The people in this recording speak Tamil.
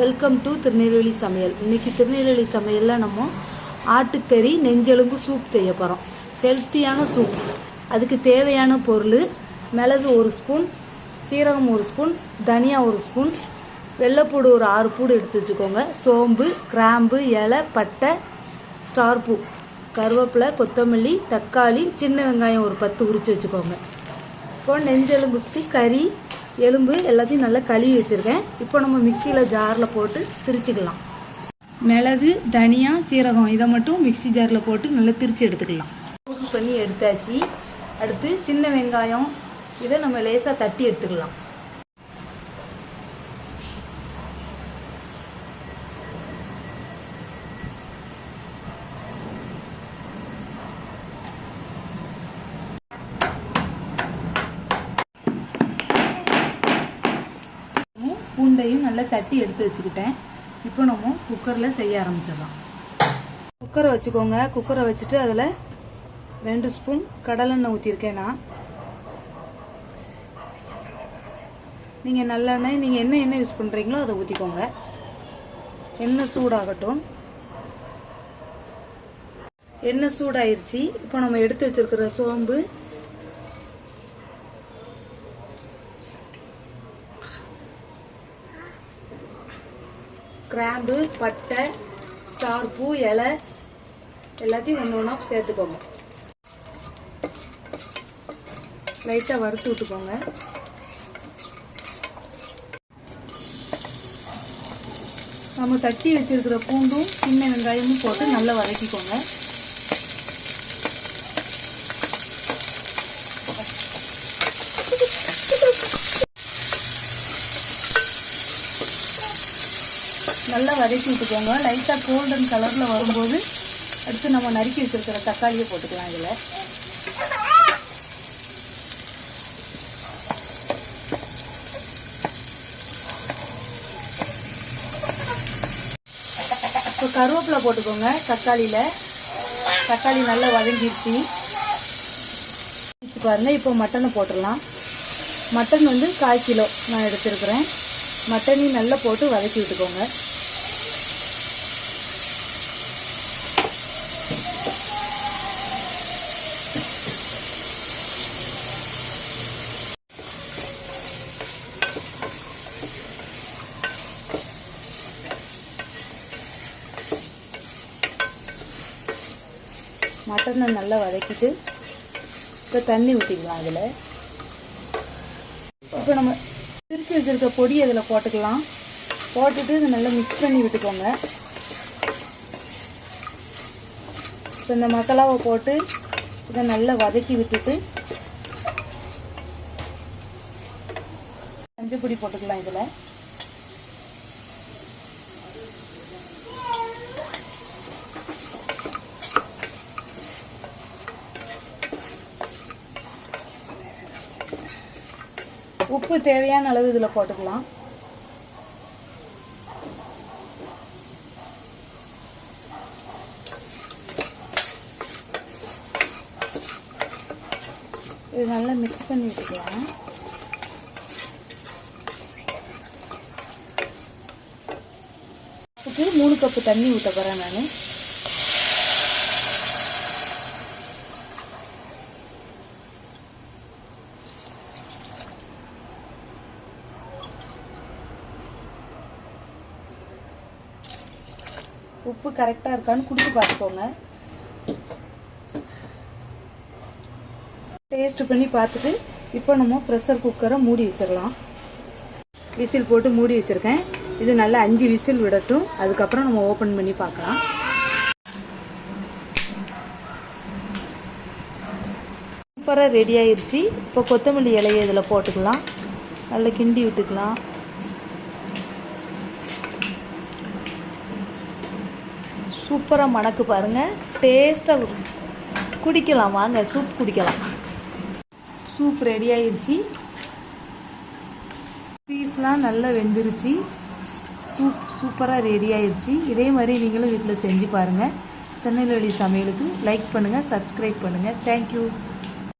வெல்கம் டு திருநெல்வேலி சமையல் இன்னைக்கு திருநெல்வேலி சமையலில் நம்ம ஆட்டுக்கறி நெஞ்செலும்பு சூப் செய்ய போகிறோம் ஹெல்த்தியான சூப் அதுக்கு தேவையான பொருள் மிளகு ஒரு ஸ்பூன் சீரகம் ஒரு ஸ்பூன் தனியா ஒரு ஸ்பூன் வெள்ளைப்பூடு ஒரு ஆறு பூடு எடுத்து வச்சுக்கோங்க. சோம்பு கிராம்பு இலை பட்டை ஸ்டார் பூ. கருவேப்பிலை கொத்தமல்லி தக்காளி சின்ன வெங்காயம் ஒரு பத்து உரித்து வச்சுக்கோங்க. இப்போ நெஞ்செலும்புக்கு கறி எலும்பு எல்லாத்தையும் நல்லா கழுவி வச்சுருக்கேன். இப்போ நம்ம மிக்சியில் ஜாரில் போட்டு திரிச்சுக்கலாம். மிளகு தனியா சீரகம் இதை மட்டும் மிக்ஸி ஜாரில் போட்டு நல்லா திரிச்சு எடுத்துக்கலாம். பண்ணி எடுத்தாச்சு. அடுத்து சின்ன வெங்காயம். இதை நம்ம லேசாக தட்டி எடுத்துக்கலாம். பூண்டையும் நல்லா தட்டி எடுத்து வச்சுக்கிட்டேன். இப்போ நம்ம குக்கரில் செய்ய ஆரம்பிச்சிடலாம். குக்கரை வச்சுக்கோங்க. குக்கரை வச்சுட்டு அதில் ரெண்டு ஸ்பூன் கடலெண்ணெய் ஊற்றிருக்கேன் நான். நீங்கள் நல்லெண்ணெய் நீங்கள் என்ன எண்ணெய் யூஸ் பண்ணுறீங்களோ அதை ஊற்றிக்கோங்க எண்ணெய் சூடாகட்டும். எண்ணெய் சூடாயிருச்சு. இப்போ நம்ம எடுத்து வச்சிருக்கிற சோம்பு கிராம்பு பட்டை ஸ்டார் பூ இலை எல்லாத்தையும் ஒன்று ஒன்றா சேர்த்துக்கோங்க. லைட்டாக வறுத்து விட்டுக்கோங்க. நம்ம தட்டி வச்சிருக்கிற பூண்டும் சின்ன வெங்காயமும் போட்டு நல்லா வதக்கிக்கோங்க. நல்லா வதக்கி விட்டுக்கோங்க. லைட்டாக கோல்டன் கலரில் வரும்போது அடுத்து நம்ம நறுக்கி வச்சுருக்கிற தக்காளியை போட்டுக்கலாம் இதில். இப்போ கருவேப்பிலை போட்டுக்கோங்க தக்காளியில். தக்காளி நல்லா வதங்கிடுச்சு வச்சு இப்போ மட்டனை போட்டுடலாம். மட்டன் வந்து கால் கிலோ நான் எடுத்துருக்குறேன். மட்டனையும் நல்லா போட்டு வதக்கி விட்டுக்கோங்க. மட்டனை நல்லா வதக்கிட்டு இப்போ தண்ணி ஊற்றிக்கலாம் அதில். இப்போ நம்ம திரிச்சு வச்சிருக்க பொடி அதில் போட்டுக்கலாம். போட்டுட்டு இதை நல்லா மிக்ஸ் பண்ணி விட்டுக்கோங்க. இப்போ இந்த மசாலாவை போட்டு இதை நல்லா வதக்கி விட்டுட்டு மஞ்சள் பொடி போட்டுக்கலாம் இதில். உப்பு தேவையான அளவு இதில் போட்டுக்கலாம். இது நல்லா மிக்ஸ் பண்ணி விட்டுக்கலாம் மூணு கப்பு தண்ணி ஊற்ற போகிறேன் நான். உப்பு கரெக்டாக இருக்கான்னு குடிச்சு பார்த்துக்கோங்க. டேஸ்ட் பண்ணி பார்த்துட்டு இப்போ நம்ம ப்ரெஷர் குக்கரை மூடி வச்சிடலாம். விசில் போட்டு மூடி வச்சுருக்கேன். இது நல்லா அஞ்சு விசில் விடட்டும். அதுக்கப்புறம் நம்ம ஓப்பன் பண்ணி பார்க்கலாம். சூப்பராக ரெடி ஆயிடுச்சு இப்போ கொத்தமல்லி இலையை இதில் போட்டுக்கலாம். நல்லா கிண்டி விட்டுக்கலாம். சூப்பராக மணக்கு பாருங்கள் டேஸ்ட்டாக குடிக்கலாம் வாங்க சூப் குடிக்கலாம். சூப் ரெடி ஆயிடுச்சு பீஸ்லாம் நல்லா வெந்துருச்சு. சூப் சூப்பராக ரெடி ஆயிடுச்சு இதே மாதிரி நீங்களும் வீட்டில் செஞ்சு பாருங்கள் திருநெல்வேலி சமையலுக்கு லைக் பண்ணுங்கள் சப்ஸ்கிரைப் பண்ணுங்கள் தேங்க்யூ